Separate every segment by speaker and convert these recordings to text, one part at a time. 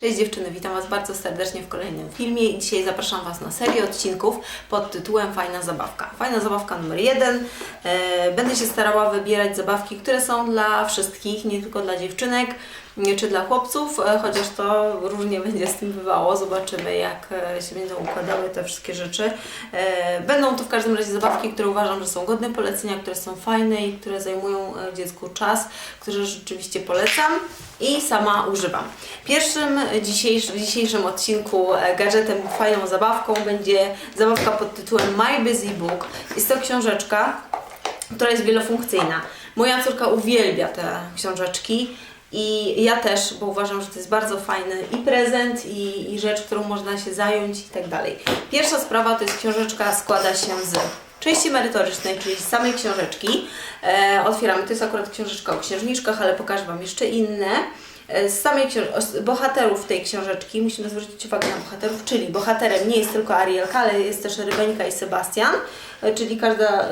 Speaker 1: Cześć dziewczyny, witam Was bardzo serdecznie w kolejnym filmie i dzisiaj zapraszam Was na serię odcinków pod tytułem Fajna zabawka. Fajna zabawka numer jeden. E, Będę się starała wybierać zabawki, które są dla wszystkich, nie tylko dla dziewczynek czy dla chłopców, e, chociaż to różnie będzie z tym bywało. Zobaczymy jak e, się będą układały te wszystkie rzeczy. E, Będą to w każdym razie zabawki, które uważam, że są godne polecenia, które są fajne i które zajmują dziecku czas, które rzeczywiście polecam i sama używam. Pierwszym w dzisiejszym odcinku gadżetem, fajną zabawką będzie zabawka pod tytułem My Busy Book. Jest to książeczka, która jest wielofunkcyjna. Moja córka uwielbia te książeczki i ja też, bo uważam, że to jest bardzo fajny i prezent, i, i rzecz, którą można się zająć i tak dalej. Pierwsza sprawa to jest książeczka składa się z części merytorycznej, czyli z samej książeczki. E, otwieramy, to jest akurat książeczka o księżniczkach, ale pokażę Wam jeszcze inne. E, Z samej książ- bohaterów tej książeczki musimy zwrócić uwagę na bohaterów, czyli bohaterem nie jest tylko Arielka, ale jest też Rybeńka i Sebastian, e, czyli każda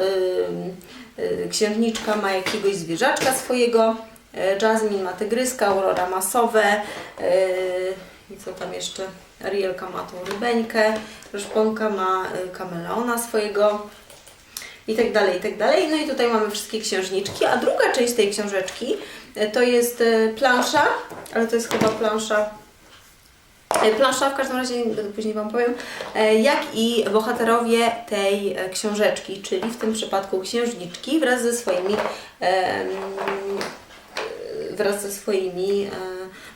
Speaker 1: y, księżniczka ma jakiegoś zwierzaczka swojego. E, Jasmine ma tygryska, Aurora ma sowę y, i co tam jeszcze? Arielka ma tą rybeńkę, Szponka ma y, kameleona swojego i tak dalej, i tak dalej. No i tutaj mamy wszystkie księżniczki, a druga część tej książeczki e, to jest e, plansza, ale to jest chyba plansza e, Plansza, w każdym razie e, później Wam powiem, e, jak i bohaterowie tej e, książeczki, czyli w tym przypadku księżniczki wraz ze swoimi e, wraz ze swoimi e,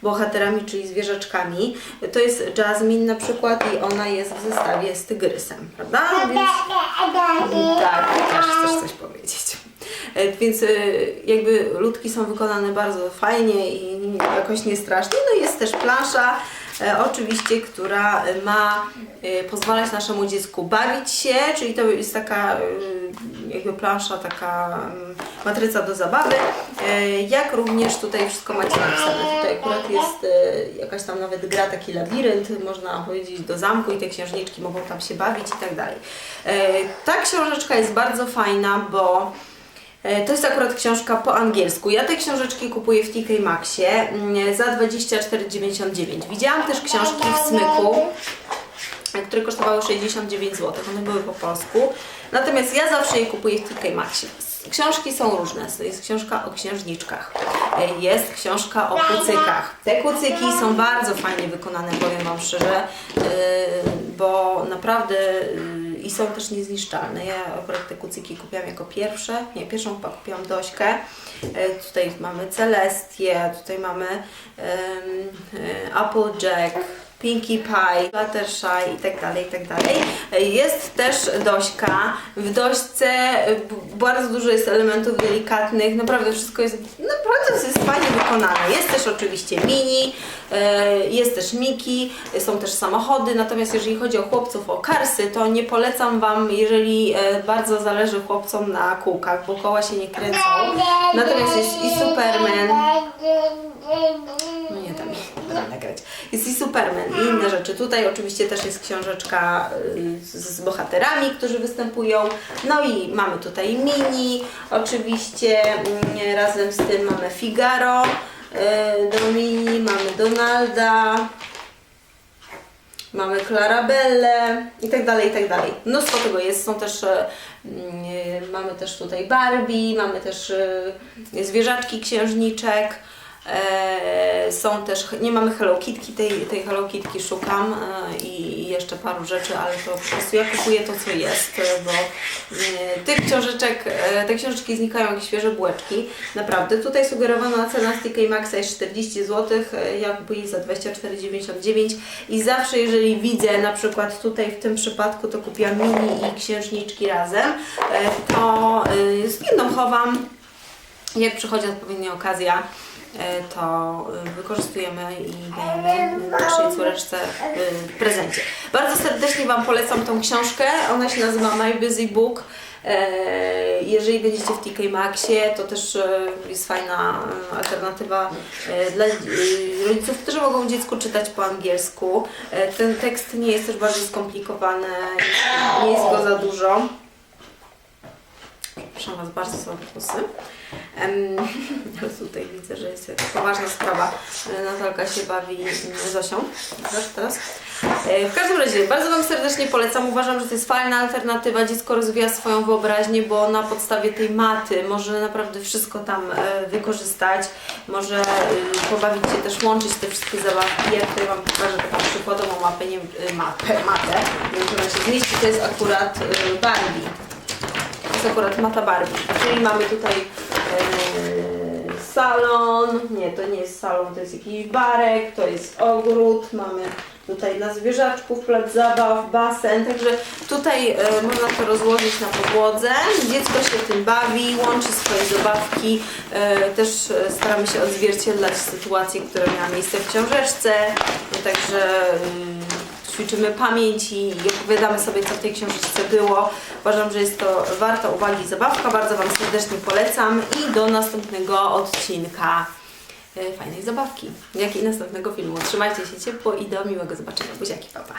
Speaker 1: bohaterami, czyli zwierzaczkami. To jest Jasmine na przykład i ona jest w zestawie z tygrysem, prawda? Więc tak, też chcesz coś powiedzieć. E, Więc e, jakby ludki są wykonane bardzo fajnie i jakoś nie strasznie. No jest też plansza, oczywiście, która ma pozwalać naszemu dziecku bawić się, czyli to jest taka jakby plansza, taka mm, matryca do zabawy, e, jak również tutaj wszystko macie napisane. Tutaj akurat jest e, jakaś tam nawet gra, taki labirynt, można powiedzieć, do zamku i te księżniczki mogą tam się bawić i tak dalej. E, Ta książeczka jest bardzo fajna, bo To jest akurat książka po angielsku. Ja te książeczki kupuję w TK Maxie mm, za 24,99. Widziałam też książki w Smyku, które kosztowały 69 zł. One były po polsku. Natomiast ja zawsze je kupuję w TK Maxie. Książki są różne. Jest książka o księżniczkach. E, Jest książka o kucykach. Te kucyki są bardzo fajnie wykonane, powiem Wam szczerze, e, bo naprawdę e, i są też niezniszczalne. Ja akurat te kucyki kupiłam jako pierwsze. Nie, pierwszą chyba kupiłam Dośkę. Tutaj mamy Celestię, tutaj mamy Applejack, Pinkie Pie, Fluttershy i tak dalej, i tak dalej. Jest też Dośka. W Dośce bardzo dużo jest elementów delikatnych. Naprawdę wszystko jest, naprawdę jest fajnie wykonane. Jest też oczywiście Mini, e, jest też Miki, są też samochody. Natomiast jeżeli chodzi o chłopców, o karsy, to nie polecam Wam, jeżeli e, bardzo zależy chłopcom na kółkach, bo koła się nie kręcą. Natomiast jest i Superman, no nie tam nie nagrać. Jest i Superman i inne rzeczy. Tutaj oczywiście też jest książeczka y, z, bohaterami, którzy występują. No i mamy tutaj Mini, oczywiście mm, razem z tym mamy Figaro, y, do Mini, mamy Donalda, mamy Clarabelle i tak dalej, i tak dalej. Mnóstwo tego jest. Są też, mm, mamy też tutaj Barbie, mamy też e, zwierzaczki księżniczek. E, są też, nie mamy Hello Kitty, tej, tej Hello Kitty szukam e, i, jeszcze paru rzeczy, ale to po prostu ja kupuję to, co jest, e, bo e, tych książeczek, e, te książeczki znikają jak świeże bułeczki. Naprawdę, tutaj sugerowana cena z TK Maxa jest 40 zł, ja kupuję za 24,99 i zawsze jeżeli widzę, na przykład tutaj w tym przypadku to kupiłam mini i księżniczki razem, to z jedną chowam, jak przychodzi odpowiednia okazja, to e, wykorzystujemy i dajemy naszej córeczce e, w prezencie. Bardzo serdecznie Wam polecam tą książkę. Ona się nazywa My Busy Book. E, Jeżeli będziecie w TK Maxie, to też e, jest fajna e, alternatywa e, dla e, rodziców, którzy mogą dziecku czytać po angielsku. E, Ten tekst nie jest też bardzo skomplikowany, nie jest go za dużo. Zapraszam Was bardzo za głosy. Ale tutaj widzę, że jest jakaś poważna sprawa. E, Natalka się bawi Zosią. Proszę teraz. E, W każdym razie, bardzo Wam serdecznie polecam. Uważam, że to jest fajna alternatywa. Dziecko rozwija swoją wyobraźnię, bo na podstawie tej maty może naprawdę wszystko tam e, wykorzystać. Może pobawić się też, łączyć te wszystkie zabawki. Ja tutaj Wam pokażę taką przykładową mapę, nie, mapę, matę. Ona się zmieści. To jest akurat Barbie. Jest akurat mata Barbie. Czyli mamy tutaj e, salon, nie, to nie jest salon, to jest jakiś barek, to jest ogród, mamy tutaj dla zwierzaczków, plac zabaw, basen, także tutaj e, można to rozłożyć na podłodze. Dziecko się tym bawi, łączy swoje zabawki, e, też staramy się odzwierciedlać sytuacje, które miały miejsce w książeczce, także mm, ćwiczymy pamięć i opowiadamy sobie, co w tej książeczce było. Uważam, że jest to warta uwagi zabawka. Bardzo Wam serdecznie polecam i do następnego odcinka e, fajnej zabawki, jak i następnego filmu. Trzymajcie się ciepło i do miłego zobaczenia. Buziaki, pa, pa.